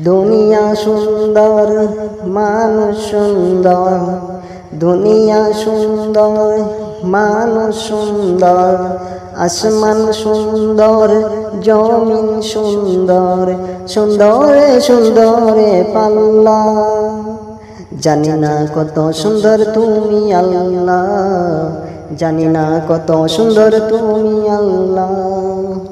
দুনিয়া সুন্দর, মানুষ সুন্দর। দুনিয়া সুন্দর, মানুষ সুন্দর। আসমান সুন্দর, জমিন সুন্দর। সুন্দরে সুন্দরে পাল্লা। জানি না কত সুন্দর তুমি আল্লাহ। জানি না কত সুন্দর তুমি আল্লাহ।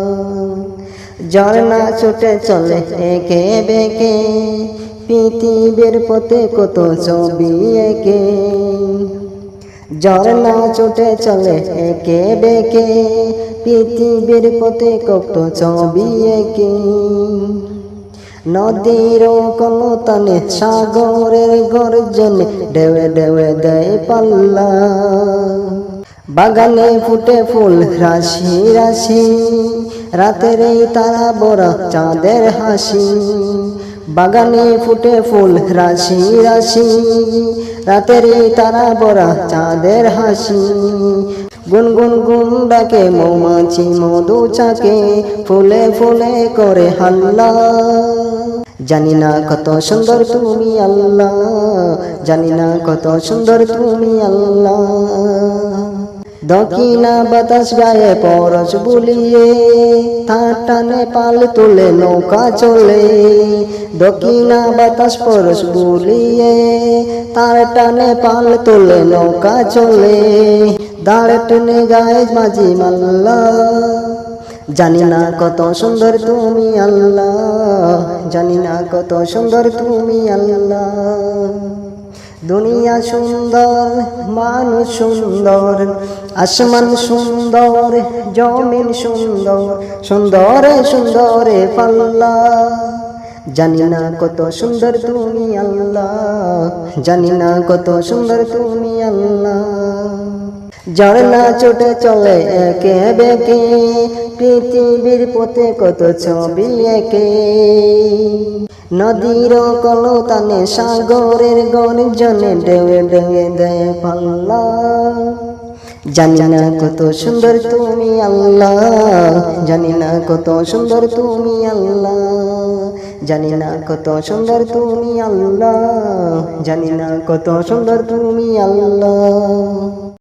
ঝর্ণা ছুটে চলে একে বেকে, পৃথিবীর পথে কত ছবি একে। ঝর্ণা ছুটে চলে একে বেকে, পৃথিবীর পথে কত ছবি একে। নদীর কলতানে সাগরের গর্জনে ডেবে ডেবে দেয় পাল্লা। বাগানে ফুটে ফুল, রাশি রাশি। রাতের এই তারা বড় চাঁদের হাসি। বাগানে ফুটে ফুল, রাশি রাশি। রাতের এই তারা বড় চাঁদের হাসি। গুনগুন গুন ডাকে, মৌমাছি মধু চাকে, ফুলে ফুলে করে হাল্লা। জানি না কত সুন্দর তুমি আল্লাহ, জানি না কত সুন্দর তুমি আল্লাহ। দক্ষিণা বাতাস গায়ে পরশ বুলিয়ে তার টানে পাল তুলে, নৌকা চলে। দক্ষিণা বাতাস পরশ বুলিয়ে, তার টানে পাল তুলে, নৌকা চলে। দাঁড় টেনে গায়ে মাঝি মাল্লা, জানি না কত সুন্দর তুমি আল্লাহ, জানি না কত সুন্দর তুমি আল্লাহ। দুনিয়া সুন্দর, মানুষ সুন্দর, আসমান সুন্দর, জমিন সুন্দর, সুন্দরে সুন্দরে পাল্লা। জানি না কত সুন্দর তুমি আল্লাহ, জানি না কত সুন্দর তুমি আল্লাহ। ঝর্ণা চোটে চলে একে বেকে, পৃথিবীর পথে কত ছবি একে। নদীর কলতানে সাগরের গর্জনে ডেবে ডেবে দেয় পাল্লা। জানি না কত সুন্দর তুমি আল্লাহ, জানি না কত সুন্দর তুমি আল্লাহ, জানি না কত সুন্দর তুমি আল্লাহ, জানি না কত সুন্দর তুমি আল্লাহ।